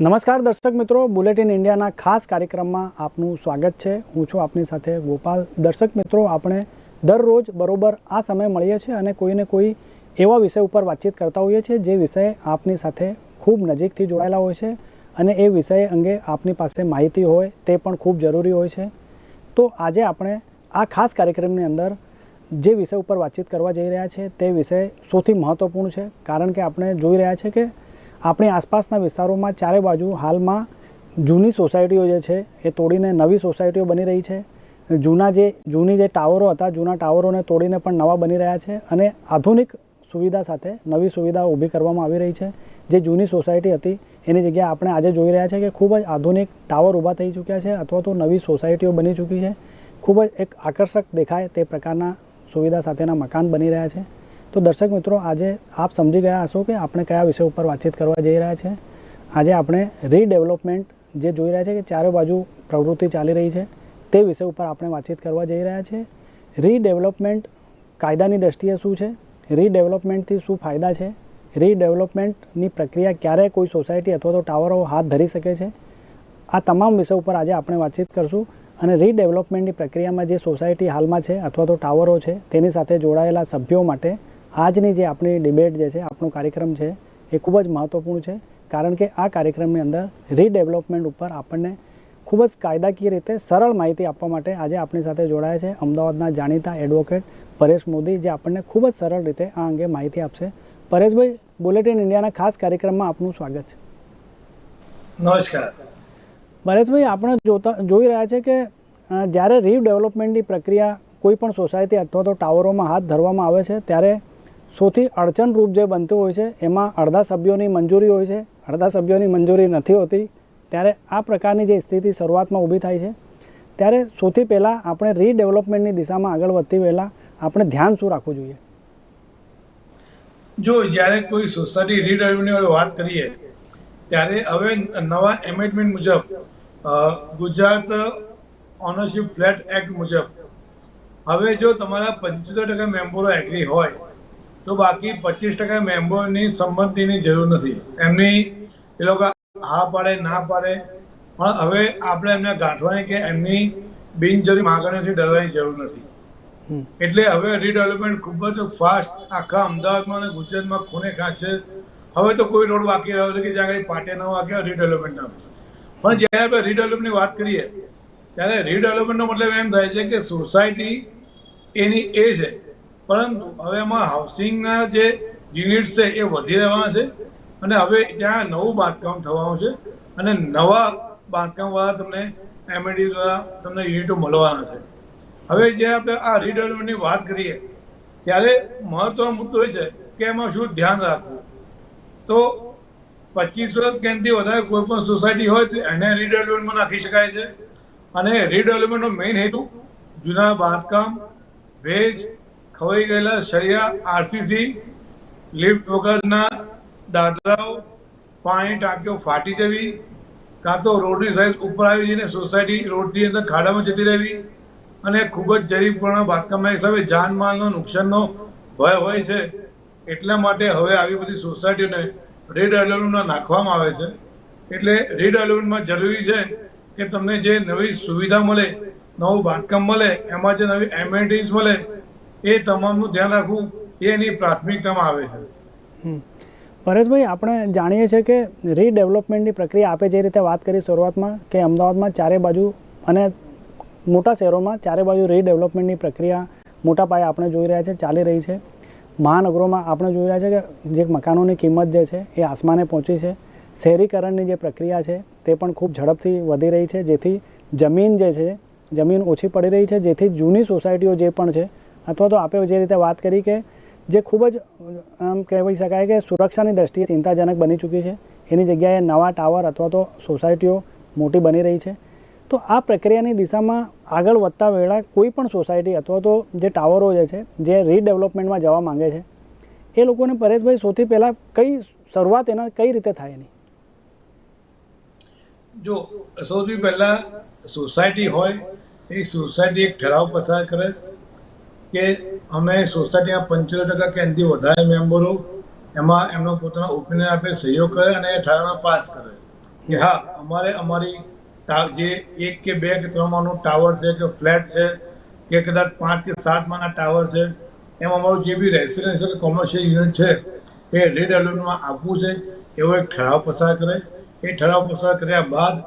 નમસ્કાર દર્શક મિત્રો, બુલેટિન ઇન્ડિયાના ખાસ કાર્યક્રમમાં આપનું સ્વાગત છે. હું છું આપની સાથે ગોપાલ. દર્શક મિત્રો, આપણે દરરોજ બરોબર આ સમય મળીએ છીએ અને કોઈને કોઈ એવા વિષય ઉપર વાતચીત કરતા હોઈએ છીએ જે વિષય આપની સાથે ખૂબ નજીકથી જોડાયેલા હોય છે અને એ વિષય અંગે આપની પાસે માહિતી હોય તે પણ ખૂબ જરૂરી હોય છે. તો આજે આપણે આ ખાસ કાર્યક્રમની અંદર જે વિષય ઉપર વાતચીત કરવા જઈ રહ્યા છે તે વિષય સૌથી મહત્ત્વપૂર્ણ છે. કારણ કે આપણે જોઈ રહ્યા છે કે આપણી આસપાસના વિસ્તારોમાં ચારે બાજુ હાલમાં જૂની સોસાયટીઓ જે છે, એ તોડીને નવી સોસાયટીઓ બની રહી છે. જૂના જે, જૂની જે ટાવરો હતા, જૂના ટાવરોને તોડીને પણ નવા બની રહ્યા છે અને આધુનિક સુવિધા સાથે નવી સુવિધા ઊભી કરવામાં આવી રહી છે. જે જૂની સોસાયટી હતી, એની જગ્યાએ આપણે આજે જોઈ રહ્યા છે કે ખૂબ જ આધુનિક ટાવર ઊભા થઈ ચૂક્યા છે અથવા તો નવી સોસાયટીઓ બની ચૂકી છે. ખૂબ જ એક આકર્ષક દેખાય તે પ્રકારના સુવિધા સાથેના મકાન બની રહ્યા છે. તો દર્શક મિત્રો, આજે આપ સમજી ગયા હશો કે આપણે કયા વિષય ઉપર વાતચીત કરવા જઈ રહ્યા છે. આજે આપણે રીડેવલપમેન્ટ જે જોઈ રહ્યા છે કે ચારે બાજુ પ્રવૃત્તિ ચાલી રહી છે, તે વિષય ઉપર આપણે વાતચીત કરવા જઈ રહ્યા છે. રીડેવલપમેન્ટ કાયદાની દ્રષ્ટિએ શું છે? રીડેવલપમેન્ટથી શું ફાયદા છે? રીડેવલપમેન્ટની પ્રક્રિયા ક્યારે કોઈ સોસાયટી અથવા તો ટાવરો હાથ ધરી શકે છે? આ તમામ વિષય ઉપર આજે આપણે વાતચીત કરશું અને રીડેવલપમેન્ટની પ્રક્રિયામાં જે સોસાયટી હાલમાં છે અથવા તો ટાવરો છે, તેની સાથે જોડાયેલા સભ્યો માટે આજની જે આપણી ડિબેટ જે છે આપણો કાર્યક્રમ છે એ ખૂબ જ મહત્ત્વપૂર્ણ છે. કારણ કે આ કાર્યક્રમની અંદર રીડેવલપમેન્ટ ઉપર આપણને ખૂબ જ કાયદાકીય રીતે સરળ માહિતી આપવા માટે આજે આપણી સાથે જોડાયા છે અમદાવાદના જાણીતા એડવોકેટ પરેશ મોદી જે આપણને ખૂબ જ સરળ રીતે આ અંગે માહિતી આપશે. પરેશભાઈ બુલેટિન ઇન્ડિયાના ખાસ કાર્યક્રમમાં આપનું સ્વાગત છે. નમસ્કાર. પરેશભાઈ આપણે જોતા જોઈ રહ્યા છે કે જ્યારે રીડેવલપમેન્ટની પ્રક્રિયા કોઈ પણ સોસાયટી અથવા તો ટાવરોમાં હાથ ધરવામાં આવે છે ત્યારે સૌથી અડચણરૂપ જે બનતું હોય છે, એમાં અડધા સભ્યોની મંજૂરી હોય છે, અડધા સભ્યોની મંજૂરી નથી હોતી, ત્યારે આ પ્રકારની જે સ્થિતિ શરૂઆતમાં ઊભી થાય છે, ત્યારે સૌથી પહેલાં આપણે રીડેવલપમેન્ટની દિશામાં આગળ વધતી પહેલાં આપણે ધ્યાન શું રાખવું જોઈએ? જો જ્યારે કોઈ સોસાયટી રીડેવલપમેન્ટની વાત કરીએ, ત્યારે હવે નવા એમેન્ડમેન્ટ મુજબ ગુજરાત ઓનરશિપ ફ્લેટ એક્ટ મુજબ, હવે જો તમારા પંચોતેર ટકા મેમ્બરો એગ્રી હોય તો બાકી પચીસ ટકા મેમ્બરની સંમતિની જરૂર નથી. એમની એ લોકો હા પાડે ના પાડે. પણ હવે આપણે એમને ગાંઠવાની કે એમની બિનજરૂરી માગણીઓથી ડરવાની જરૂર નથી. એટલે હવે રીડેવલપમેન્ટ ખૂબ જ ફાસ્ટ આખા અમદાવાદમાં અને ગુજરાતમાં ખૂણે ખાંચે. હવે તો કોઈ રોડ બાકી રહ્યો છે કે જ્યાં આગળ પાટે ન વાગ્યા રીડેવલપમેન્ટ ના પણ જ્યારે આપણે રીડેવલપમેન્ટની વાત કરીએ ત્યારે રીડેવલપમેન્ટનો મતલબ એમ થાય છે કે સોસાયટી એની એ છે પરંતુ હવે એમાં હાઉસિંગના જે યુનિટ્સ છે એ વધી રહેવાના છે અને હવે ત્યાં નવું બાંધકામ થવાનું છે અને નવા બાંધકામવાળા તમને એમએડીસવાળા તમને યુનિટો મળવાના છે. હવે જે આપણે આ રીડેવલપમેન્ટની વાત કરીએ, ત્યારે મહત્વનો મુદ્દો એ છે કે એમાં શું ધ્યાન રાખવું. તો પચીસ વર્ષ કે વધારે કોઈ પણ સોસાયટી હોય તો એને રીડેવલપમેન્ટમાં નાખી શકાય છે. અને રીડેવલપમેન્ટનો મેઇન હેતુ જૂના બાંધકામ, ભેજ ખવાઈ ગયેલા સળિયા આરસીસી લિફ્ટ વગરના દાદરાઓ પાણી ટાંકીઓ ફાટી જવી, કાં તો રોડની સાઈઝ ઉપર આવી જઈને સોસાયટી રોડથી અંદર ખાડામાં જતી રહેવી અને ખૂબ જ જરીપૂર્ણ બાંધકામના હિસાબે જાનમાલનો નુકસાનનો ભય હોય છે. એટલા માટે હવે આવી બધી સોસાયટીઓને રેડ એલર્ટમાં નાખવામાં આવે છે. એટલે રેડ એલર્ટમાં જરૂરી છે કે તમને જે નવી સુવિધા મળે, નવું બાંધકામ મળે, એમાં જે નવી એમ્યુનિટીઝ મળે એ તમામનું ધ્યાન રાખવું એ એની પ્રાથમિકતામાં આવે છે. પરેશભાઈ, આપણે જાણીએ છીએ કે રીડેવલપમેન્ટની પ્રક્રિયા આપે જે રીતે વાત કરી શરૂઆતમાં, કે અમદાવાદમાં ચારે બાજુ અને મોટા શહેરોમાં ચારે બાજુ રીડેવલપમેન્ટની પ્રક્રિયા મોટા પાયે આપણે જોઈ રહ્યા છે, ચાલી રહી છે. મહાનગરોમાં આપણે જોઈ રહ્યા છે કે જે મકાનોની કિંમત જે છે, એ આસમાને પહોંચી છે. શહેરીકરણની જે પ્રક્રિયા છે, તે પણ ખૂબ ઝડપથી વધી રહી છે, જેથી જમીન જે છે, જમીન ઓછી પડી રહી છે, જેથી જૂની સોસાયટીઓ જે પણ છે અથવા તો આપણે જે રીતે વાત કરી કે જે ખૂબ જ, આમ કહેવાય શકાય કે સુરક્ષાની દ્રષ્ટિએ ચિંતાજનક બની ચૂકી છે. એની જગ્યાએ નવા ટાવર અથવા તો સોસાયટીઓ મોટી બની રહી છે. તો આ પ્રક્રિયાની દિશામાં આગળ વધતા વેળા કોઈ પણ સોસાયટી અથવા તો જે ટાવરો જે છે, જે રીડેવલપમેન્ટમાં જવા માંગે છે, એ લોકોને પરેશભાઈ સૌથી પહેલાં કઈ શરૂઆત એના કઈ રીતે થાય એની? જો, સૌથી પહેલાં સોસાયટી હોય, એ સોસાયટી એક ઠરાવ પસાર કરે કે અમે સોસાયટીના પંચોતેર ટકા કે એનાથી વધારે મેમ્બરો એમાં એમનો પોતાનો ઓપિનિયન આપે, સહયોગ કરે અને એ ઠરાવમાં પાસ કરે. કે હા, અમારે અમારી જે એક કે બે કે ત્રણ માળનું ટાવર છે, કે ફ્લેટ છે, કે કદાચ પાંચ કે સાત માળના ટાવર છે, એમ અમારું જે બી રેસિડેન્શિયલ કોમર્શિયલ યુનિટ છે, એ રીડેવલપમેન્ટમાં આપવું છે, એવો એક ઠરાવ પસાર કરે. એ ઠરાવ પસાર કર્યા બાદ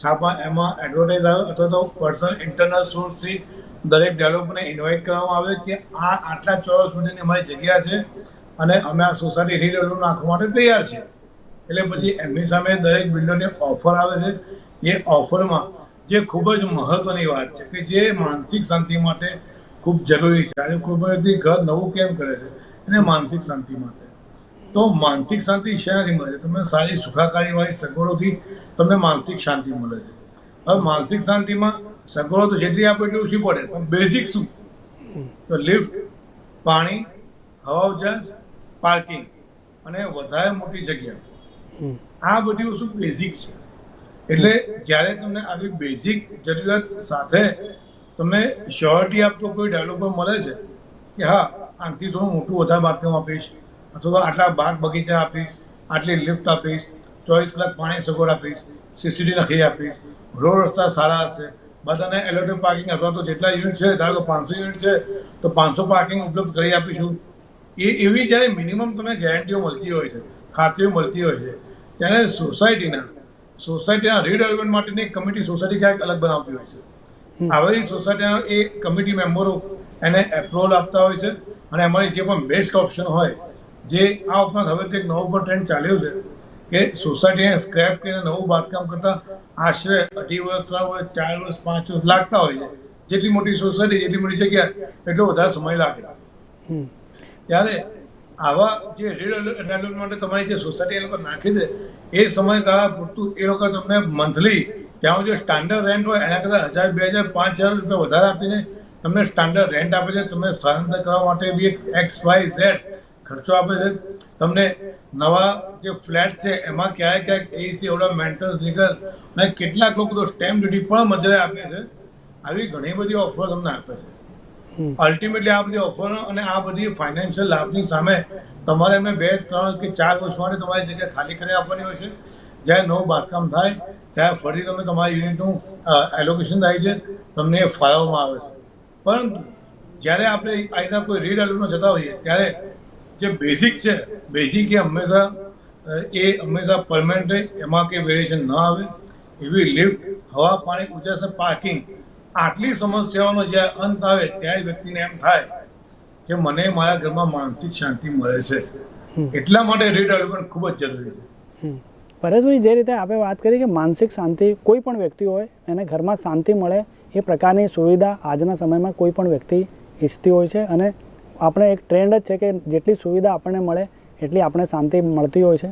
છાપા એમાં એડવર્ટાઇઝ આવે અથવા તો પર્સનલ ઇન્ટરનલ સોર્સથી દરેક ડેવલપરને ઇન્વાઇટ કરવામાં આવે કે આ આટલા ચોરસ મીટરની અમારી જગ્યા છે અને અમે આ સોસાયટી રીડેવલપમેન્ટ નાખવા માટે તૈયાર છીએ. એટલે પછી એમની સામે દરેક બિલ્ડરને ઓફર આવે છે. એ ઓફરમાં જે ખૂબ જ મહત્વની વાત છે કે જે માનસિક શાંતિ માટે ખૂબ જરૂરી છે. આજે ખૂબ જ ઘર નવું કેમ કરે છે? એને માનસિક શાંતિ માટે. તો માનસિક શાંતિ શેનાથી મળે છે? તમને સારી સુખાકારીવાળી સગવડોથી તમને માનસિક શાંતિ મળે છે. હવે માનસિક શાંતિમાં સગવડો તો જેટલી આપે એટલી ઓછી પડે પણ બેઝિક શું? તો લિફ્ટ પાણી હવા ઉજાસ પાર્કિંગ અને વધારે મોટી જગ્યા. આ બધી વસ્તુ બેઝિક છે. એટલે જ્યારે તમને આવી બેઝિક જરૂરિયાત સાથે તમને શ્યોરિટી આપતો કોઈ ડેવલપર મળે છે કે હા આનાથી થોડું મોટું વધારે બાથરૂમ આપીશ અથવા તો આટલા બાગ બગીચા આપીશ આટલી લિફ્ટ આપીશ ચોવીસ કલાક પાણી સગવડ આપીશ સીસીટી નખી આપીશ રોડ રસ્તા સારા હશે બધાને એલોટેડ પાર્કિંગ અથવા તો જેટલા યુનિટ છે ધારો કે પાંચસો યુનિટ છે તો પાંચસો પાર્કિંગ ઉપલબ્ધ કરી આપીશું. એ એવી જ્યારે મિનિમમ તમને ગેરંટીઓ મળતી હોય છે ખાતરીઓ મળતી હોય છે ત્યારે સોસાયટીના સોસાયટીના રીડેવલપમેન્ટ માટેની એક કમિટી સોસાયટી ક્યાંક અલગ બનાવતી હોય છે. આવી સોસાયટીના એ કમિટી મેમ્બરો એને એપ્રુવલ આપતા હોય છે અને અમારી જે પણ બેસ્ટ ઓપ્શન હોય જે આ ઉપરાંત હવે કંઈક નવો પણ ટ્રેન્ડ ચાલ્યો છે કે સોસાયટીને સ્ક્રેપ કરીને નવું બાંધકામ કરતા આશરે અઢી વર્ષ ત્રણ વર્ષ ચાર વર્ષ પાંચ વર્ષ લાગતા હોય છે. જેટલી મોટી સોસાયટી જેટલી મોટી જગ્યા એટલો વધારે સમય લાગે. ત્યારે આવા જે રીડેવલપમેન્ટ માટે તમારી જે સોસાયટી એ લોકો નાખે છે એ સમયગાળા પૂરતું એ લોકો તમને મંથલી ત્યાં જે સ્ટાન્ડર્ડ રેન્ટ હોય એના કરતાં હજાર બે હજાર પાંચ હજાર રૂપિયા વધારે આપીને તમને સ્ટાન્ડર્ડ રેન્ટ આપે છે. તમને સ્થળાંતર કરવા માટે બી એક એક્સ વાય ઝેડ ખર્ચો આપે છે. તમને નવા જે ફ્લેટ છે એમાં ક્યાંય ક્યાંક એસી એવડા મેન્ટલ લીગલ અને કેટલાક લોકો તો સ્ટેમ્પ ડ્યુટી પણ મજરે આપે છે. આવી ઘણી બધી ઓફરો તમને આપે છે. અલ્ટિમેટલી આ બધી ઓફરો અને આ બધી ફાઇનાન્શિયલ લાભની સામે તમારે એમને બે ત્રણ કે ચાર વર્ષ માટે તમારી જગ્યા ખાલી કરી આપવાની હોય છે. જ્યારે નવું બાંધકામ થાય ત્યારે ફરી તમે તમારા યુનિટનું એલોકેશન થાય છે. તમને એ ફાળવવામાં આવે છે. પરંતુ જ્યારે આપણે આ રીતના કોઈ રીડેવલપમાં જતા હોઈએ ત્યારે જે બેઝિક છે બેઝિક એ હંમેશા એ હંમેશા પરમેનન્ટ રહે એમાં કે વેરિએશન ન આવે એવી લિફ્ટ હવા પાણી ઉજાસ પાર્કિંગ આટલી સમસ્યાઓનો જ્યારે અંત આવે ત્યારે વ્યક્તિને એમ થાય કે મને મારા ઘરમાં માનસિક શાંતિ મળે છે. એટલા માટે રીડેવલપમેન્ટ ખૂબ જ જરૂરી છે. પરેશભાઈ જે રીતે આપણે વાત કરી કે માનસિક શાંતિ કોઈ પણ વ્યક્તિ હોય એને ઘરમાં શાંતિ મળે એ પ્રકારની સુવિધા આજના સમયમાં કોઈ પણ વ્યક્તિ ઈચ્છતી હોય છે અને આપણે એક ટ્રેન્ડ જ છે કે જેટલી સુવિધા આપણને મળે, એટલી આપણે શાંતિ મળતી હોય છે.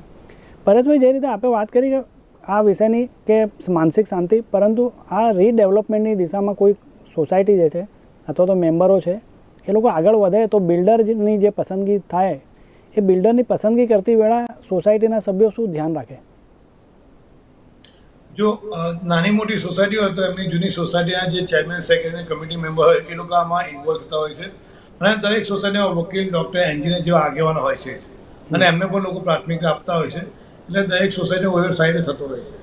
પરેશભાઈ, જે રીતે આપણે વાત કરી કે આ વિષયની કે માનસિક શાંતિ, પરંતુ આ રીડેવલપમેન્ટની દિશામાં કોઈ સોસાયટી જે છે, અથવા તો મેમ્બરો છે, એ લોકો આગળ વધે તો બિલ્ડરની જે પસંદગી થાય, એ બિલ્ડરની પસંદગી કરતી વેળા સોસાયટીના સભ્યો શું ધ્યાન રાખે? જો નાની મોટી સોસાયટી હોય તો એમની જૂની સોસાયટીના જે ચેરમેન સેક્રેટરી કમિટી મેમ્બર હોય, એ લોકો આમાં ઇન્વોલ્વ થતા હોય છે. અને દરેક સોસાયટીમાં વકીલ, ડૉક્ટર, એન્જિનિયર જેવા આગેવાનો હોય છે. અને એમને પણ લોકો પ્રાથમિકતા આપતા હોય છે. એટલે દરેક સોસાયટીનો વ્યવસાય થતો હોય છે.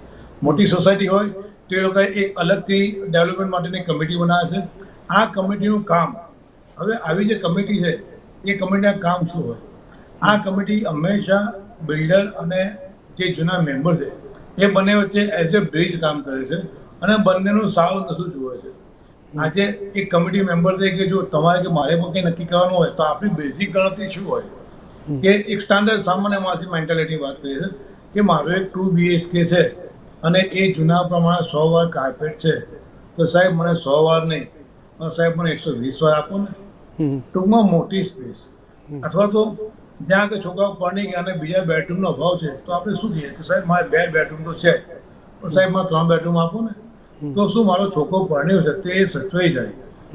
મોટી સોસાયટી હોય તો એ લોકોએ એક અલગથી ડેવલપમેન્ટ માટેની કમિટી બનાવે છે. આ કમિટીનું કામ, હવે આવી જે કમિટી છે, એ કમિટીના કામ શું હોય? આ કમિટી હંમેશા બિલ્ડર અને જે જૂના મેમ્બર છે, એ બંને વચ્ચે એઝ એ બ્રિજ કામ કરે છે. અને બંનેનું સાવ નસું જુએ છે. આજે એક કમિટી મેમ્બર તરીકે જો તમારે કે મારે પણ કંઈ નક્કી કરવાનું હોય તો આપણી બેઝિક ગણતરી શું હોય? કે એક સ્ટાન્ડર્ડ સામાન્ય માસી મેન્ટાલિટી વાત કરીએ છે કે મારો એક ટુ બીએચકે છે અને એ જૂના પ્રમાણે સો વાર કાર્પેટ છે. તો સાહેબ મને સો વાર નહીં પણ સાહેબ મને એકસો વીસ વાર આપો ને. ટૂંકમાં મોટી સ્પેસ અથવા તો જ્યાં કે છોકરાઓ પરણી ગયા અને બીજા બેડરૂમનો અભાવ છે તો આપણે શું કહીએ કે સાહેબ મારે બે બેડરૂમ તો છે પણ સાહેબ મારે ત્રણ બેડરૂમ આપો ને. તો શું મારો છોકરો પરણ્યો છે તે સચવાઈ જાય.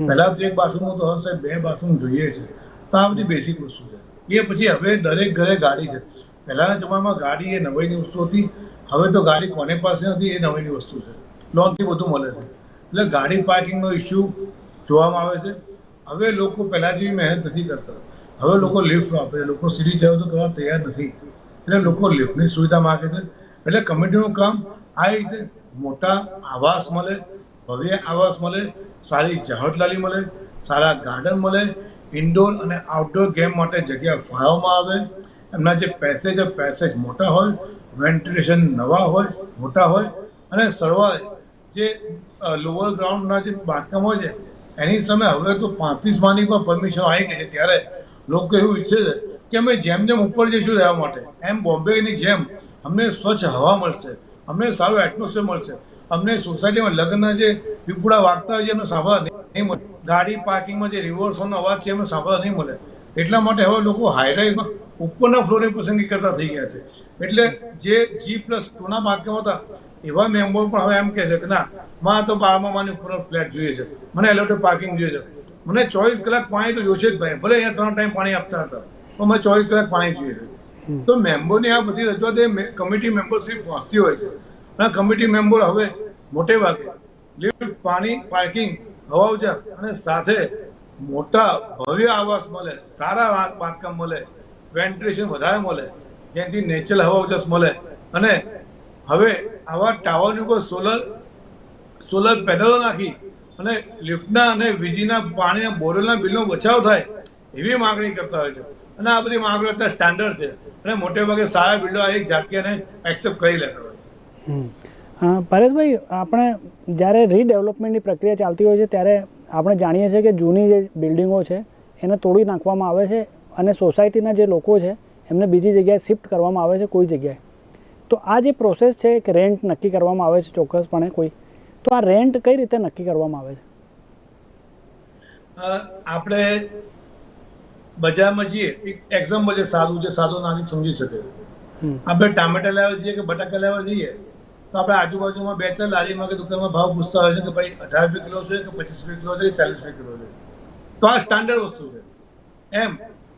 પહેલાં તો એક બાથરૂમ તો હવે સાહેબ બે બાથરૂમ જોઈએ છે. તો આ બધી બેસિક વસ્તુ છે. એ પછી હવે દરેક ઘરે ગાડી છે. પહેલાંના જમાનામાં ગાડી એ નવાઈની વસ્તુ હતી. હવે તો ગાડી કોને પાસે નથી એ નવાઈની વસ્તુ છે. લોનથી બધું મળે છે. એટલે ગાડી પાર્કિંગનો ઇસ્યુ જોવામાં આવે છે. હવે લોકો પહેલાં જેવી મહેનત નથી કરતા. હવે લોકો લિફ્ટ વાપરે છે. લોકો સીડી જાય તો કરવા તૈયાર નથી. એટલે લોકો લિફ્ટની સુવિધા માગે છે. એટલે કમિટીનું કામ આ રીતે મોટા આવાસ મળે, ભવ્ય આવાસ મળે, સારી જાહટલાલી મળે, સારા ગાર્ડન મળે ઇન્ડોર અને આઉટડોર ગેમ માટે જગ્યા ફાળવવામાં આવે. એમના જે પેસેજ પેસેજ મોટા હોય વેન્ટિલેશન નવા હોય, મોટા હોય, અને સરવાળે જે લોઅર ગ્રાઉન્ડના જે બાંધકામ હોય છે, એની સામે હવે તો પાંત્રીસ માની પણ પરમિશન આવી ગઈ છે. ત્યારે લોકો એવું ઈચ્છે છે કે અમે જેમ જેમ ઉપર જઈશું રહેવા માટે, એમ બોમ્બેની જેમ અમને સ્વચ્છ હવા મળશે. અમને સારું એટમોસ્ફિયર મળશે. અમને સોસાયટીમાં લગ્નના જે પીપુડા વાગતા હોય છે એમને સાંભળવા નહીં મળે. ગાડી પાર્કિંગમાં જે રિવર્સોનો અવાજ છે એમને સાંભળવા નહીં મળે. એટલા માટે હવે લોકો હાઈરાઇઝમાં ઉપરના ફ્લોરની પસંદગી કરતા થઈ ગયા છે. એટલે જે જી પ્લસ ટુના બાંધકામ હતા એવા મેમ્બર પણ હવે એમ કહે છે કે ના માં તો બારમાં માની ઉપર ફ્લેટ જોઈએ છે. મને એલિવેટર પાર્કિંગ જોઈએ છે. મને ચોવીસ કલાક પાણી તો જોશે જ ભાઈ. ભલે અહીંયા ત્રણ ટાઈમ પાણી આપતા હતા પણ મને ચોવીસ કલાક પાણી જોઈએ છે. તો મેમ્બરની આ બધી રજૂઆત એ કમિટી મેમ્બર સુધી પહોંચતી હોય છે. અને કમિટી મેમ્બર હવે મોટે ભાગે લિફ્ટ પાણી પાર્કિંગ હવા ઉજા અને સાથે મોટા ભવ્ય આવાસ મળે, સારા બાંધકામ મળે વેન્ટિલેશન વધારે મળે જેથી નેચરલ હવા ઉજાસ મળે. અને હવે આવા ટાવરની ઉપર સોલર સોલર પેનલો નાખી અને લિફ્ટના અને વીજળીના પાણીના બોરવેલના બિલનો બચાવ થાય એવી માગણી કરતા હોય છે. અને આ બધી માગણીઓ અત્યારે સ્ટાન્ડર્ડ છે. અને મોટે ભાગે સારા બિલ્ડો આ એક ઝાટકીને એક્સેપ્ટ કરી લેતા હોય પરેશભાઈ આપણે જ્યારે રીડેવલપમેન્ટની પ્રક્રિયા ચાલતી હોય છે ત્યારે આપણે જાણીએ છીએ કે જૂની જે બિલ્ડિંગો છે એને તોડી નાખવામાં આવે છે અને સોસાયટીના જે લોકો છે એમને બીજી જગ્યાએ શિફ્ટ કરવામાં આવે છે કોઈ જગ્યાએ. તો આ જે પ્રોસેસ છે કે રેન્ટ નક્કી કરવામાં આવે છે ચોક્કસપણે કોઈ તો આ રેન્ટ કઈ રીતે નક્કી કરવામાં આવે છે? આપણે બજારમાં જઈએ એક એક્ઝામ્પલ છે સાદું જે સાદું નાગરિક સમજી શકે. આપણે ટામેટા લેવા જઈએ કે બટાકા લેવા જઈએ? તો આપણે આજુબાજુમાં બે ચાર લારીમાં કે દુકાનમાં ભાવ પૂછતા હોય છે કે ભાઈ અઢાર રૂપિયા કિલો છે કે પચીસ રૂપિયા કિલો છે કે ચાલીસ રૂપિયા કિલો છે? તો આ સ્ટાન્ડર્ડ વસ્તુ છે. એમ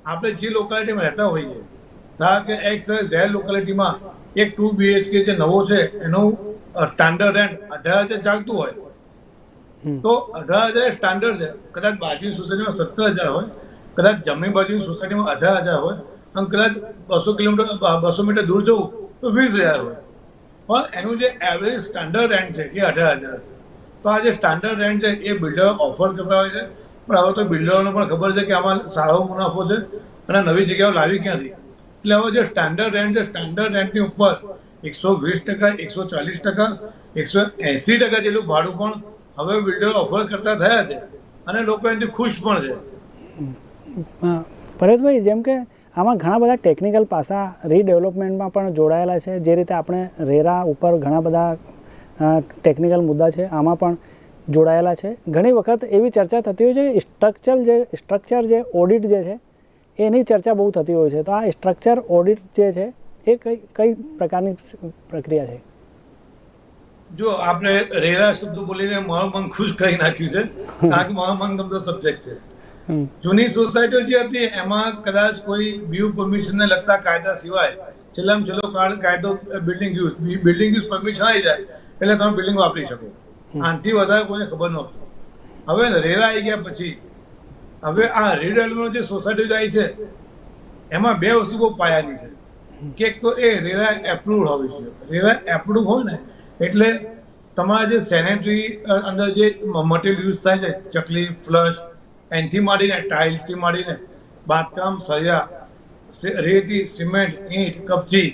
આપણે જે લોકાલિટીમાં રહેતા હોઈએ ધારો કે એક્સ ઝેર લોકાલિટીમાં એક ટુ બીએચકે જે નવો છે એનું સ્ટાન્ડર્ડ રેન્ટ અઢાર હજાર ચાલતું હોય. તો અઢાર હજાર સ્ટાન્ડર્ડ છે. કદાચ બાજુની સોસાયટીમાં સત્તર હજાર હોય કદાચ જમણી બાજુની સોસાયટીમાં અઢાર હજાર હોય અને કદાચ બસો કિલોમીટર બસો મીટર દૂર જવું તો વીસ હજાર હોય. પણ એનું જે એવરેજ સ્ટાન્ડર્ડ રેન્ટ છે, એ અઢાર હજાર છે. તો આ જે સ્ટાન્ડર્ડ રેન્ટ છે, એ બિલ્ડરો ઓફર કરતા હોય છે. પણ હવે તો બિલ્ડરોને પણ ખબર છે કે આમાં સારો મુનાફો છે અને નવી જગ્યાઓ લાવી ક્યાંથી? એટલે હવે જે સ્ટાન્ડર્ડ રેન્ટ છે સ્ટાન્ડર્ડ રેન્ટની ઉપર એકસો વીસ ટકા, એકસો ચાલીસ ટકા, એકસો એંસી ટકા જેટલું ભાડું પણ હવે બિલ્ડરો ઓફર કરતા થયા છે. અને લોકો એનાથી ખુશ પણ છે. પરેશભાઈ, જેમ કે આમાં ઘણા બધા ટેકનિકલ પાસા રીડેવલપમેન્ટમાં પણ જોડાયેલા છે. જે રીતે આપણે રેરા ઉપર ઘણા બધા ટેકનિકલ મુદ્દા છે આમાં પણ જોડાયેલા છે. ઘણી વખત એવી ચર્ચા થતી હોય છે સ્ટ્રક્ચર જે સ્ટ્રક્ચર જે ઓડિટ જે છે એની ચર્ચા બહુ થતી હોય છે. તો આ સ્ટ્રક્ચર ઓડિટ જે છે એ કઈ કઈ પ્રકારની પ્રક્રિયા છે? જો આપણે રેરા શબ્દ બોલીને મારું મન ખુશ કરી નાખ્યું છે કારણ કે મારો મનગમતો સબ્જેક્ટ છે. જૂની સોસાયટીઓ જે હતી એમાં કદાચ કોઈ બીયુ પરમિશનને લગતા કાયદા સિવાય છેલ્લામાં છેલ્લો કાળ કાયદો building use building use permission આવી જાય એટલે તમે બિલ્ડિંગ વાપરી શકો. આનાથી વધારે કોઈને ખબર નહોતી હવે રેરા આવી ગયા પછી હવે આ રીડેવલપમેન્ટ જે સોસાયટી જાય છે એમાં બે વસ્તુ બહુ પાયાની છે. કે એક તો એ રેરા એપ્રુવ હોવી જોઈએ રેરા એપ્રુવ હોય ને એટલે તમારા જે સેનેટરી અંદર જે મટીરિયલ યુઝ થાય છે ચકલી ફ્લશ એનથી માંડીને ટાઇલ્સથી માંડીને બાંધકામ, સળિયા રેતી, સિમેન્ટ, ઈંટ, કપચી,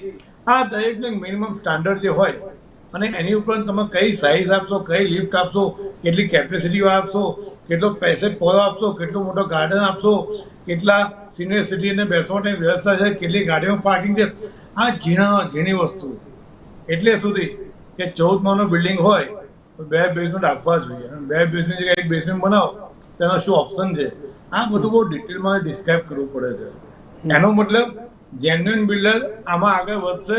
આ દરેકનું મિનિમમ સ્ટાન્ડર્ડ જે હોય અને એની ઉપરાંત તમે કઈ સાઇઝ આપશો, કઈ લિફ્ટ આપશો, કેટલી કેપેસિટી આપશો, કેટલો પેસેજ પોલો આપશો, કેટલો મોટો ગાર્ડન આપશો, કેટલા સિનિયર સિટીને બેસવાની વ્યવસ્થા છે, કેટલી ગાડીઓમાં પાર્કિંગ છે, આ ઝીણા ઝીણી વસ્તુ. એટલે સુધી કે ચૌદ માળનો બિલ્ડિંગ હોય તો બે બેઝમેન્ટ આપવા જોઈએ. અને બે બેઝમેન્ટ એક બેઝમેન્ટ બનાવો. તેનો શું ઓપ્શન છે? આ બધું બહુ ડિટેલમાં ડિસ્ક્રાઇબ કરવું પડે છે. એનો મતલબ જેન્યુઅન બિલ્ડર આમાં આગળ વધશે,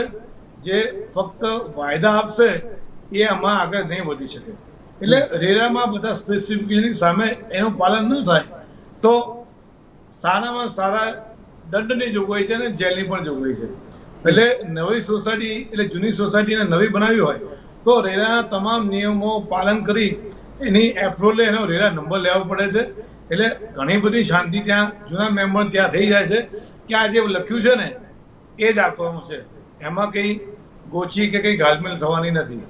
જે ફક્ત વાયદા આપશે, એ આમાં આગળ નહીં વધી શકે. એટલે રેરામાં બધા સ્પેસિફિકેશન સામે એનું પાલન ન થાય, તો સારામાં સારા દંડની જોગવાઈ છે અને જેલની પણ જોગવાઈ છે. એટલે નવી સોસાયટી એટલે જૂની સોસાયટીને નવી બનાવી હોય, તો રેરાના તમામ નિયમો પાલન કરી એની એપ્રુવલ એનો રેરા નંબર લેવો પડે છે. એટલે ઘણી બધી શાંતિ ત્યાં જૂના મેમ્બર ત્યાં થઈ જાય છે. કે આ જે લખ્યું છે ને એ જ આપવાનું છે. એમાં કંઈ ગોચી કે કંઈ ગાલમેલ થવાની નથી.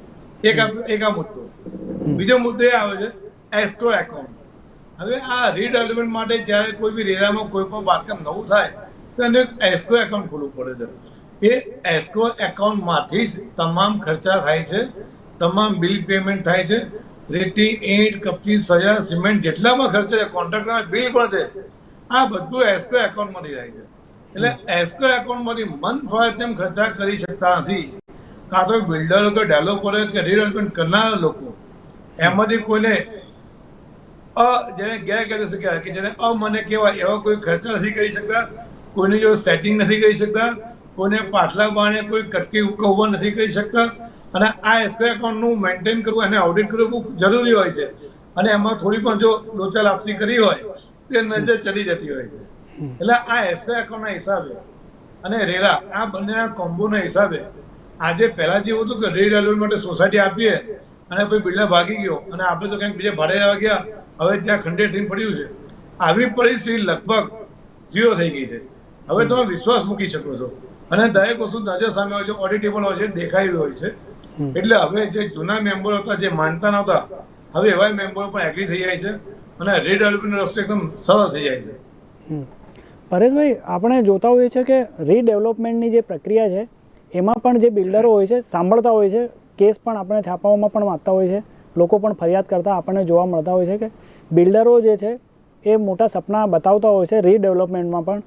એક એક આ મુદ્દો. બીજો મુદ્દો એ આવે છે એસ્ટ્રો એકાઉન્ટ હવે આ રીડેવલપમેન્ટ માટે જ્યારે કોઈ બી રેરામાં કોઈ પણ બાંધકામ નવું થાય તો એને એસ્ટ્રો એકાઉન્ટ ખોલવું પડે છે. એ એસ્ટ્રો એકાઉન્ટમાંથી જ તમામ ખર્ચા થાય છે તમામ બિલ પેમેન્ટ થાય છે રેતી, ઈંટ, કપચી, સજા, સિમેન્ટ જેટલામાં ખર્ચે છે કોન્ટ્રાક્ટરના બિલ પણ છે, આ બધું એસ્કો એકાઉન્ટમાંથી જાય છે. એટલે એસ્કો એકાઉન્ટમાંથી મન ફાવે તેમ ખર્ચા કરી શકતા નથી. કાં તો બિલ્ડરો કે ડેવલપરો કે રીડેવલપમેન્ટ કરનાર લોકો, એમાંથી કોઈને અ, જેને ગેરકાયદેસર કહેવાય, કે જેને અમને કહેવાય, એવા કોઈ ખર્ચા નથી કરી શકતા, કોઈને જો સેટિંગ નથી કરી શકતા, કોઈને પાછલા બાણે કોઈ કટકી ઉકવવા નથી કરી શકતા અને આ એસબીઆઈ એકાઉન્ટનું મેન્ટેન કરવું, એને ઓડિટ કરવું ખૂબ જરૂરી હોય છે. અને એમાં થોડી પણ જો લોચા લાપસી કરી હોય, તે નજર ચડી જતી હોય છે. એટલે આ એસબીઆઈ એકાઉન્ટના હિસાબે અને રેરા, આ બંનેના કોમ્બોના હિસાબે આજે પહેલા જેવું હતું કે રીડેવલપમેન્ટ માટે સોસાયટી આપીએ અને પછી બિલ્ડર ભાગી ગયો અને આપણે તો કંઈક બીજે ભાડે રહેવા ગયા, હવે ત્યાં ખંડેર થઈને પડ્યું છે. આવી પરિસ્થિતિ લગભગ ઝીરો થઈ ગઈ છે. હવે તમે વિશ્વાસ મૂકી શકો છો. અને દરેક વસ્તુ નજર સામે હોય છે ઓડિટેબલ હોય છે દેખાઈ હોય છે. એટલે હવે જે જૂના મેમ્બરો હતા જે માનતા નહોતા હવે એવા મેમ્બરો પણ એગ્રી થઈ જાય છે અને રીડેવલપમેન્ટ રસ્તો એકદમ સરળ થઈ જાય છે. પરેશભાઈ આપણે જોતા હોઈએ છીએ કે રીડેવલપમેન્ટની જે પ્રક્રિયા છે એમાં પણ જે બિલ્ડરો હોય છે સાંભળતા હોય છે કેસ પણ આપણે છાપાઓમાં પણ વાંચતા હોય છે. લોકો પણ ફરિયાદ કરતા આપણને જોવા મળતા હોય છે કે બિલ્ડરો જે છે એ મોટા સપના બતાવતા હોય છે રીડેવલપમેન્ટમાં પણ.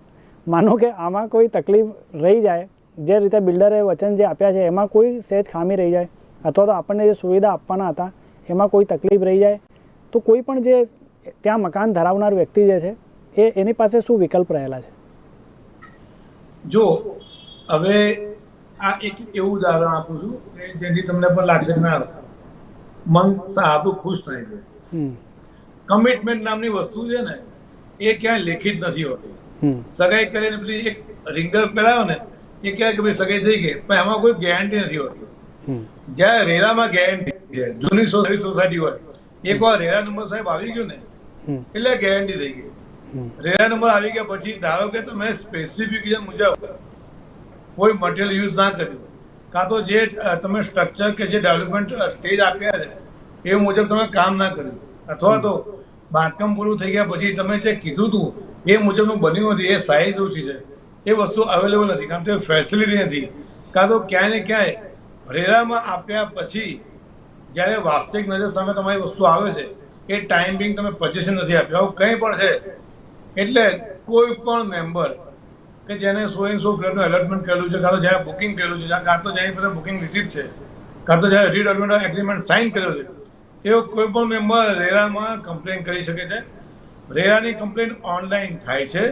માનો કે આમાં કોઈ તકલીફ રહી જાય જે રીતે બિલ્ડરે વચન જે આપ્યા છે એમાં કોઈ સહેજ ખામી રહી જાય. અથવા તો આપણને જે સુવિધા આપવાના હતા એમાં કોઈ તકલીફ રહી જાય. તો કોઈ પણ જે ત્યાં મકાન ધરાવનાર વ્યક્તિ જે છે એ એની પાસે શું વિકલ્પ રહેલા છે? જો હવે આ એક એવું ઉદાહરણ આપું છું કે જેથી તમને પણ લાગશે કે ના મન સારું ખુશ થાય છે હમ. કમિટમેન્ટ નામની વસ્તુ છે ને એ ક્યાંય લેખિત નથી હોતી. સગાઈ કરીને પેલી એક રિંગર પહેરાયો ને એ ક્યાંય કે ભાઈ સગાઈ થઈ ગઈ. પણ એમાં કોઈ ગેરંટી નથી હોતી. જ્યાં રેરામાં ગેરંટી છે જૂની સોસાયટી હોય એક વાર રેરા નંબર સાહેબ આવી ગયો ને એટલે ગેરંટી થઈ ગઈ. રેરા નંબર આવી ગયા પછી ધારો કે તમે સ્પેસિફિકેશન મુજબ કોઈ મટીરિયલ યુઝ ના કર્યું કાં તો જે તમે સ્ટ્રક્ચર કે જે ડેવલપમેન્ટ સ્ટેજ આપ્યા છે એ મુજબ તમે કામ ના કર્યું. અથવા તો બાંધકામ પૂરું થઈ ગયા પછી તમે જે કીધું હતું એ મુજબનું બન્યું નથી એ સાઇઝ ઓછી છે. એ વસ્તુ અવેલેબલ નથી. કારણ કે ફેસિલિટી નથી. કાં તો ક્યાંય ને ક્યાંય રેરામાં આપ્યા પછી જ્યારે વાસ્તવિક નજર સામે તમારી વસ્તુ આવે છે, એ ટાઈમ બિંગ તમે પજેશન નથી આપ્યું. આવું કંઈ પણ છે. એટલે કોઈ પણ મેમ્બર કે જેને સો ઇન સો ફ્લેટનું એલોટમેન્ટ કરેલું છે, કાં તો જ્યારે બુકિંગ કરેલું છે, કાં તો જેની પાસે બુકિંગ રિસિપ્ટ છે, કાં તો જ્યારે રીડેવલપમેન્ટ એગ્રીમેન્ટ સાઇન કર્યો છે, એવો કોઈ પણ મેમ્બર રેરામાં કમ્પ્લેન કરી શકે છે. રેરાની કમ્પ્લેન ઓનલાઈન થાય છે.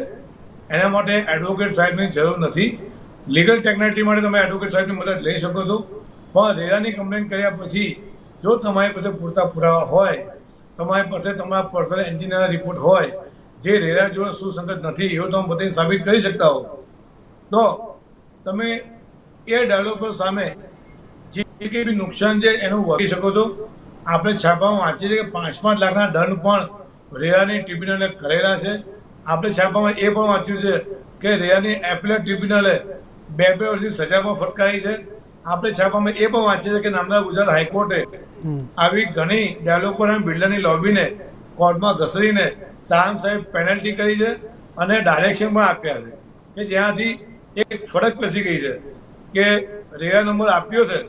એના માટે એડવોકેટ સાહેબની જરૂર નથી. લીગલ ટેકનિટી માટે તમે એડવોકેટ સાહેબની મદદ લઈ શકો છો. પણ રેરાની કમ્પ્લેન કર્યા પછી, જો તમારી પાસે પૂરતા પુરાવા હોય, તમારી પાસે તમારા પર્સનલ એન્જિનિયર રિપોર્ટ હોય, જે રેરા જોડે સુસંગત નથી, એવું તમે બધી સાબિત કરી શકતા હો. તો તમે એ ડેવલપર સામે જે કંઈ બી નુકસાન છે એનું વધી શકો છો. આપણે છાપામાં વાંચીએ છીએ કે પાંચ પાંચ લાખના દંડ પણ રેરાની ટ્રિબ્યુનલે કરેલા છે. આપણે છાપામાં એ પણ વાંચ્યું છે કે રેયાની એપ્લેટ ટ્રિબ્યુનલે બે બે વર્ષની સજામાં ફટકારી છે. આપણે છાપામાં એ પણ વાંચીએ છીએ કે નામદાર ગુજરાત હાઈકોર્ટે આવી ઘણી ડેવલપર અને બિલ્ડરની લોબીને કોર્ટમાં ઘસરીને સામ સાહેબ પેનલ્ટી કરી છે અને ડાયરેક્શન પણ આપ્યા છે. કે જ્યાંથી એક ફરક બેસી ગઈ છે કે રેયા નંબર આપ્યો છે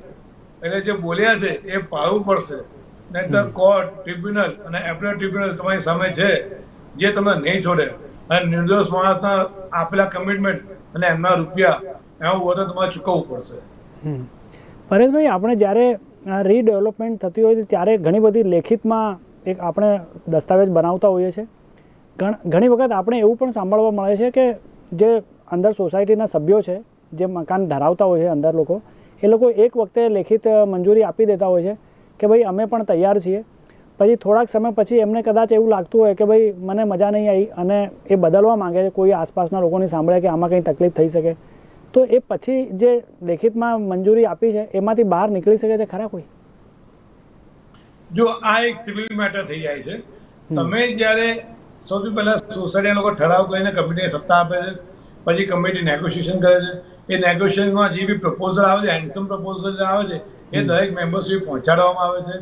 એટલે જે બોલ્યા છે એ પાળવું પડશે. નહીંતર કોર્ટ ટ્રિબ્યુનલ અને એપ્લેટ ટ્રિબ્યુનલ તમારી સામે છે. જે તમને નહીં છોડે. અને નિર્દોષ માણસના આપેલા કમિટમેન્ટ અને એમના રૂપિયા એવું બધું તમારે ચૂકવવું પડશે. પરેશભાઈ, આપણે જ્યારે રીડેવલપમેન્ટ થતી હોય ત્યારે ઘણી બધી લેખિતમાં એક આપણે દસ્તાવેજ બનાવતા હોઈએ છીએ. ઘણી વખત આપણે એવું પણ સાંભળવા મળે છે કે જે અંદર સોસાયટીના સભ્યો છે, જે મકાન ધરાવતા હોય છે અંદર લોકો, એ લોકો એક વખતે લેખિત મંજૂરી આપી દેતા હોય છે કે ભાઈ અમે પણ તૈયાર છીએ. પછી થોડાક સમય પછી એમને કદાચ એવું લાગતું હોય કે ભાઈ મને મજા નહીં આવી અને એ બદલવા માંગે છે કોઈ આસપાસના લોકોની સાંભળે કે આમાં કંઈ તકલીફ થઈ શકે. તો એ પછી જે લેખિતમાં મંજૂરી આપી છે એમાંથી બહાર નીકળી શકે છે ખરા કોઈ? જો આ એક સિવિલ મેટર થઈ જાય છે. તમે જ્યારે સૌથી પહેલા સોસાયટી લોકો ઠરાવ કરીને કમિટીને સત્તા આપે છે પછી કમિટી નેગોશિએશન કરે છે. એ નેગોશિએશનમાં જે બી પ્રપોઝલ આવે છે હેન્ડસમ પ્રપોઝલ આવે છે એ દરેક મેમ્બર સુધી પહોંચાડવામાં આવે છે.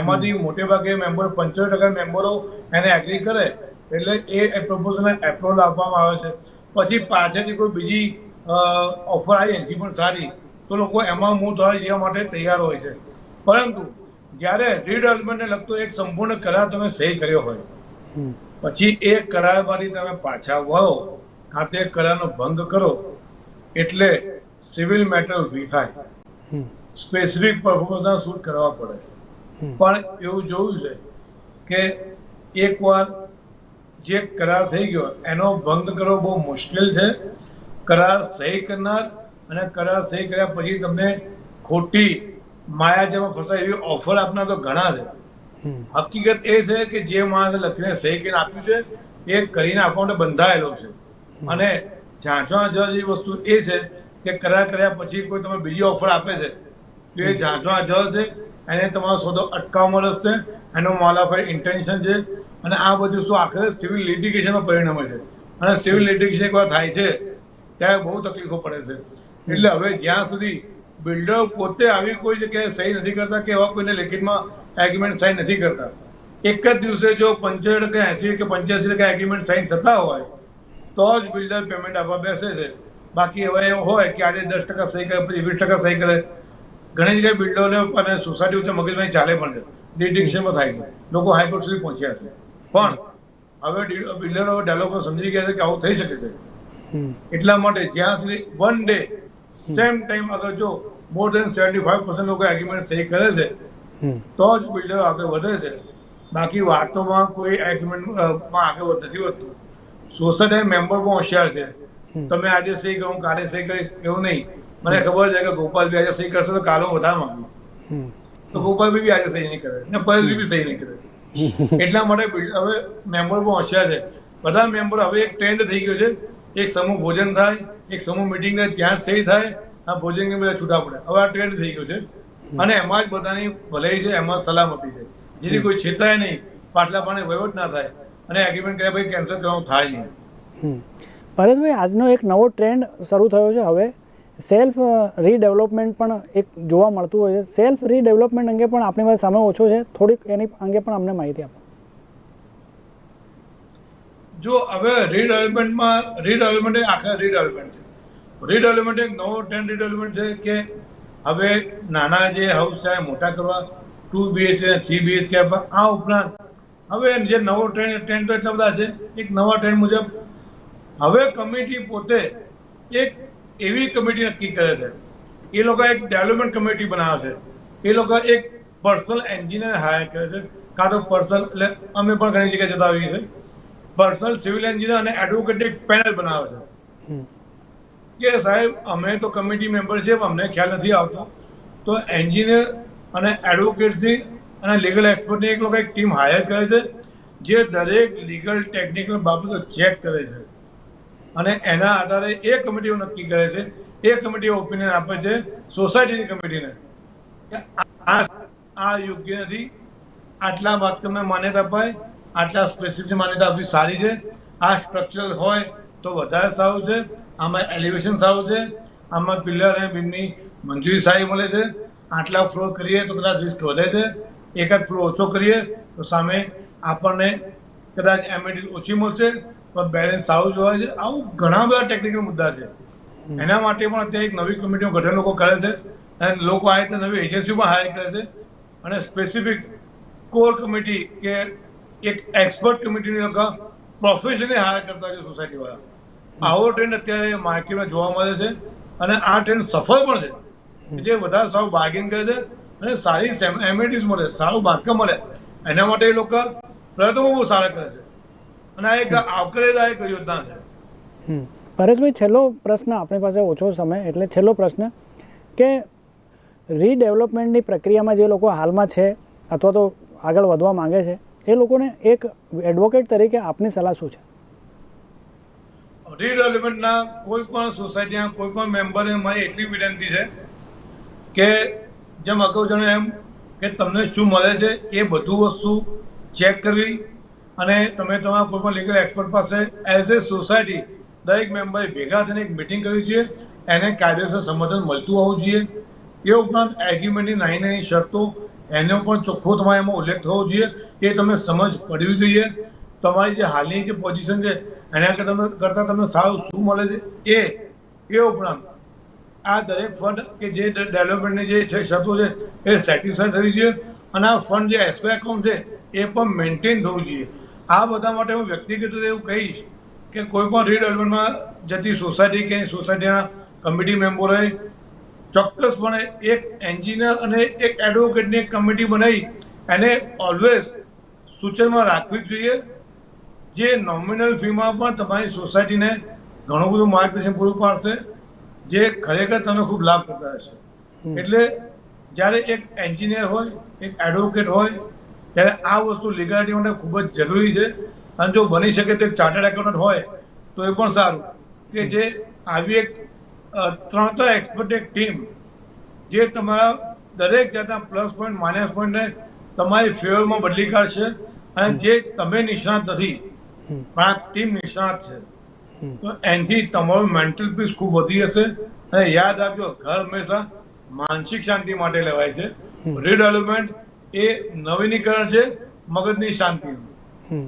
એમાંથી મોટે ભાગે મેમ્બર પંચોતેર ટકા મેમ્બરો એને એગ્રી કરે એટલે એ પ્રપોઝલને એપ્રુવલ આપવામાં આવે છે. પછી પાછળથી કોઈ બીજી ઓફર આવી એનાથી પણ સારી તો લોકો એમાં મૂવ થવા જવા માટે તૈયાર હોય છે. પરંતુ જ્યારે રીડેવલપમેન્ટને લગતો એક સંપૂર્ણ કરાર તમે સહી કર્યો હોય પછી એ કરારમાંથી તમે પાછા વળો કાં તે કરારનો ભંગ કરો એટલે સિવિલ મેટર ઊભી થાય. સ્પેસિફિક પરફોર્મન્સના શૂટ કરવા પડે. પણ એવું જોયું છે કે એકવાર જે કરાર થઈ ગયો એનો ભંગ કરવો બહુ મુશ્કેલ છે. કરાર સહી કરનાર અને કરાર સહી કર્યા પછી તમને ખોટી માયાજામાં ફસાય એવી ઓફર આપનાર તો ઘણા છે. હકીકત એ છે કે જે માણસે લખીને સહી કરીને આપ્યું છે એ કરીને આપવા માટે બંધાયેલો છે. અને ઝાંચવા જજ વસ્તુ એ છે કે કરાર કર્યા પછી કોઈ તમે બીજી ઓફર આપે છે તો એ ઝાંચવા જજ છે. એને તમારો સોદો અટકાવવામાં રસ છે, એનો મોલાફાઈડ ઇન્ટેન્શન છે, અને આ બધું શું આખરે સિવિલ લિટિગેશનમાં પરિણમે છે. અને સિવિલ લિટિગેશન એકવાર થાય છે, ત્યારે બહુ તકલીફો પડે છે. એટલે હવે જ્યાં સુધી બિલ્ડર પોતે આવી કોઈ જગ્યાએ સહી નથી કરતા કે એવા કોઈને લેખિતમાં એગ્રીમેન્ટ સાઇન નથી કરતા. એક જ દિવસે જો પંચોતેર ટકા, એસી કે પંચ્યાસી ટકા એગ્રીમેન્ટ સાઇન થતા હોય, તો જ બિલ્ડર પેમેન્ટ આપવા બેસે છે. બાકી હવે એવું હોય કે આજે દસ ટકા સહી કરે, પછી વીસ ટકા સહી કરે. ઘણી જગ્યાએ બિલ્ડરોને અને સોસાયટી વચ્ચે મગજમારી ચાલે પણ છે. ડિડિક્શનમાં થાય છે? લોકો હાઈકોર્ટ સુધી પહોંચ્યા છે. પણ હવે બિલ્ડરો ડેવલપર સમજી ગયા છે કે આવું થઈ શકે છે. એટલા માટે જ્યાં સુધી વન ડે સેમ ટાઈમ અગર જો more than seventy five percent લોકો એગ્રીમેન્ટ સહી કરે છે તો જ બિલ્ડરો આગળ વધે છે. બાકી વાતોમાં કોઈ એગ્રીમેન્ટમાં આગળ નથી વધતું. સોસાયટી મેમ્બર પણ હોશિયાર છે. તમે આજે સહી કરો કાલે સહી કરીશ એવું નહીં. મને ખબર છે કે ગોપાલભાઈ આજે સહી કરશે તો કાલે વધારે માંગીશ. હમ. તો ગોપાલભાઈ બી આજે સહી નહીં કરે. ને પરેશભાઈ બી સહી નહીં કરે. એટલા માટે હવે મેમ્બર પણ હોશિયાર છે. બધા મેમ્બર હવે એક ટ્રેન્ડ થઈ ગયો છે. એક સમૂહ ભોજન થાય એક સમૂહ મિટિંગ થાય ત્યાં જ સહી થાય આ ભોજન બધા છૂટા પડે. હવે આ ટ્રેન્ડ થઈ ગયો છે. અને એમાં જ બધાની ભલાઈ છે એમાં સલામતી છે. જેથી કોઈ છેતાય નહીં પાટલા પાણી વહીવટ ના થાય અને એગ્રીમેન્ટ કર્યા પછી કેન્સલ કરવાનું થાય નહીં. હમ. પરેશભાઈ આજનો એક નવો ટ્રેન્ડ શરૂ થયો છે હવે. સેલ્ફ રીડેવલપમેન્ટ પણ એક જોવા મળતું હોય છે. સેલ્ફ રીડેવલપમેન્ટ અંગે પણ આપણી પાસે સમય ઓછો છે. થોડીક એની અંગે પણ અમને માહિતી આપો. જો હવે રીડેવલપમેન્ટમાં રીડેવલપમેન્ટ એ આખા રીડેવલપમેન્ટ છે. રીડેવલપમેન્ટ એક નવો ટ્રેન્ડ રીડેવલપમેન્ટ છે કે હવે નાના જે હાઉસ છે, મોટા કરવા ટુ બીએચકે થ્રી બીએચકે આપવા આ ઉપરાંત હવે જે નવો ટ્રેન્ડ ટ્રેન્ડ તો એટલા બધા છે. એક નવા ટ્રેન્ડ મુજબ હવે કમિટી પોતે એક એવી કમિટી નક્કી કરે છે. એ લોકો એક ડેવલપમેન્ટ કમિટી બનાવે છે. એ લોકો એક પર્સનલ એન્જિનિયર હાયર કરે છે. કાં તો પર્સનલ એટલે અમે પણ ઘણી જગ્યાએ જતા હોઈએ છીએ. પર્સનલ સિવિલ એન્જિનિયર અને એડવોકેટ એક પેનલ બનાવે છે. હમ. કે સાહેબ અમે તો કમિટી મેમ્બર છે પણ અમને ખ્યાલ નથી આવતો. તો એન્જિનિયર અને એડવોકેટ્સની અને લીગલ એક્સપર્ટની એક લોકો એક ટીમ હાયર કરે છે જે દરેક લીગલ ટેકનિકલ બાબતો ચેક કરે છે. અને એના આધારે એ કમિટીઓ નક્કી કરે છે, એ કમિટી ઓપિનિયન આપે છે સોસાયટીની કમિટીને. આ આ યોગ્ય નથી. આટલા વાક્યમને માન્યતા અપાય, આટલા સ્પેસિફિક માન્યતા આપવી સારી છે. આ સ્ટ્રક્ચરલ હોય તો વધારે સારું છે. આમાં એલિવેશન સારું છે. આમાં પિલર અને બીમની મંજૂરી સારી મળે છે. આટલા ફ્લોર કરીએ તો કદાચ રિસ્ક વધે છે. એકાદ ફ્લોર ઓછો કરીએ તો સામે આપણને કદાચ એમ્યુનિટી ઓછી મળશે. પણ બેલેન્સ સારું જોવા છે. આવું ઘણા બધા ટેકનિકલ મુદ્દા છે. એના માટે પણ અત્યારે એક નવી કમિટીનું ગઠન લોકો કરે છે. અને લોકો આ રીતે નવી એજન્સીઓ પણ હાયર કરે છે. અને સ્પેસિફિક કોર કમિટી કે એક એક્સપર્ટ કમિટીની લોકો પ્રોફેશનલી હાયર કરતા છે સોસાયટીવાળા આવો ટ્રેન્ડ અત્યારે માર્કેટમાં જોવા મળે છે. અને આ ટ્રેન્ડ સફળ પણ છે. જે વધારે સારું બાર્ગેન કરે છે અને સારી એમિટીઝ મળે સારું બાંધકામ મળે. એના માટે એ લોકો પ્રયત્નો બહુ સારા કરે છે. અને આ એક આવકારદાયક યોજના છે. પરેશભાઈ છેલ્લો પ્રશ્ન આપણી પાસે ઓછો સમય એટલે છેલ્લો પ્રશ્ન કે રીડેવલપમેન્ટની પ્રક્રિયામાં જે લોકો હાલમાં છે અથવા તો આગળ વધવા માંગે છે એ લોકોને એક એડવોકેટ તરીકે આપની સલાહ શું છે રીડેવલપમેન્ટના કોઈ પણ સોસાયટીના કોઈ પણ મેમ્બરને મારી એટલી વિનંતી છે કે જેમ અગાઉ જણાવ્યું એમ કે તમને શું મળે છે એ બધું વસ્તુ ચેક કરવી અને તમે તમારા કોઈ પણ લીગલ એક્સપર્ટ પાસે એઝ એ સોસાયટી દરેક મેમ્બરે ભેગા થઈને એક મિટિંગ કરવી જોઈએ. એને કાયદેસર સમર્થન મળતું હોવું જોઈએ. એ ઉપરાંત એગ્રીમેન્ટની નાની નાની શરતો એનો પણ ચોખ્ખો તમારે એમાં ઉલ્લેખ થવો જોઈએ એ તમને સમજ પડવી જોઈએ. તમારી જે હાલની જે પોઝિશન છે, એના કરતાં કરતાં તમને સારું શું મળે છે? એ એ ઉપરાંત આ દરેક ફંડ કે જે ડેવલપમેન્ટની જે છે શરતો છે, એ સેટિસ્ફાઈ થવી જોઈએ. અને આ ફંડ જે એસબીઆઈ એકાઉન્ટ છે, એ પણ મેન્ટેન થવું જોઈએ. આ બધા માટે હું વ્યક્તિગત રીતે એવું કહીશ કે કોઈ પણ રીડેવલપમેન્ટમાં જતી સોસાયટી કે સોસાયટીના કમિટી મેમ્બરોએ ચોક્કસપણે એક એન્જિનિયર અને એક એડવોકેટની એક કમિટી બનાવી એને ઓલવેઝ સૂચનમાં રાખવી જ જોઈએ. જે નોમિનલ ફીમાં પણ તમારી સોસાયટીને ઘણું બધું માર્ગદર્શન પૂરું પાડશે જે ખરેખર તમને ખૂબ લાભ કરતા હશે. એટલે જ્યારે એક એન્જિનિયર હોય એક એડવોકેટ હોય ત્યારે આ વસ્તુ લીગાલિટી માટે ખૂબ જ જરૂરી છે. અને જો બની શકે તો એક ચાર્ટર્ડ એકાઉન્ટન્ટ હોય તો એ પણ સારું. કે જે આવી એક ત્રણ ત્રણ એક્સપર્ટ એક ટીમ જે તમારા દરેક જાતના પ્લસ પોઈન્ટ માઇનસ પોઈન્ટને તમારી ફેવરમાં બદલી કાઢશે અને જે તમે નિષ્ણાત નથી પણ આ ટીમ નિષ્ણાત છે. તો એનાથી તમારું મેન્ટલ પીસ ખૂબ વધી હશે અને યાદ રાખજો ઘર હંમેશા માનસિક શાંતિ માટે લેવાય છે. રીડેવલપમેન્ટ એ નવીનીકરણ છે, મગજની શાંતિનું.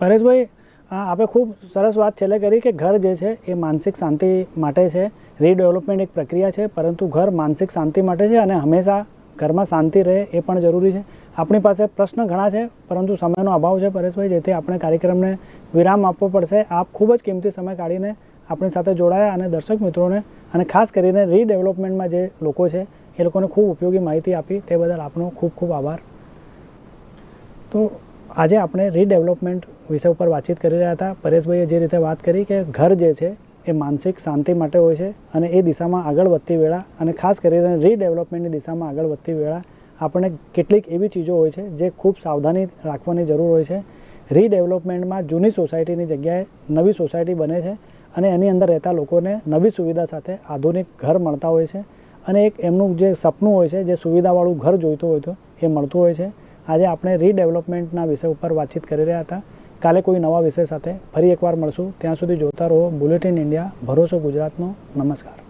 પરેશભાઈ આપણે ખૂબ સરસ વાત છેલ્લે કરી કે ઘર જે છે એ માનસિક શાંતિ માટે છે. રીડેવલપમેન્ટ એક પ્રક્રિયા છે, પરંતુ ઘર માનસિક શાંતિ માટે છે અને હંમેશા ઘરમાં શાંતિ રહે એ પણ જરૂરી છે. આપણી પાસે પ્રશ્ન ઘણા છે, પરંતુ સમયનો અભાવ છે પરેશભાઈ, જેથી આપણે કાર્યક્રમને વિરામ આપવો પડશે. આપ ખૂબ જ કિંમતી સમય કાઢીને આપણી સાથે જોડાયા અને દર્શક મિત્રોને અને ખાસ કરીને રીડેવલપમેન્ટમાં જે લોકો છે એ લોકોને ખૂબ ઉપયોગી માહિતી આપી તે બદલ આપનો ખૂબ ખૂબ આભાર. તો આજે આપણે રીડેવલપમેન્ટ વિષય ઉપર વાતચીત કરી રહ્યા હતા. પરેશભાઈએ જે રીતે વાત કરી કે ઘર જે છે એ માનસિક શાંતિ માટે હોય છે અને એ દિશામાં આગળ વધતી વેળા અને ખાસ કરીને રીડેવલપમેન્ટની દિશામાં આગળ વધતી વેળા આપણને કેટલીક એવી ચીજો હોય છે જે ખૂબ સાવધાની રાખવાની જરૂર હોય છે. રીડેવલપમેન્ટમાં જૂની સોસાયટીની જગ્યાએ નવી સોસાયટી બને છે અને એની અંદર રહેતા લોકોને નવી સુવિધા સાથે આધુનિક ઘર મળતા હોય છે. અને એક એમનું જે સપનું હોય છે, જે સુવિધાવાળું ઘર જોઈતું હોય તો એ મળતું હોય છે. આજે આપણે રીડેવલપમેન્ટના વિષય ઉપર વાતચીત કરી રહ્યા હતા. કાલે કોઈ નવા વિષય સાથે ફરી એકવાર મળશું. ત્યાં સુધી જોતા રહો બુલેટિન ઇન્ડિયા ભરોસો ગુજરાતનો. નમસ્કાર.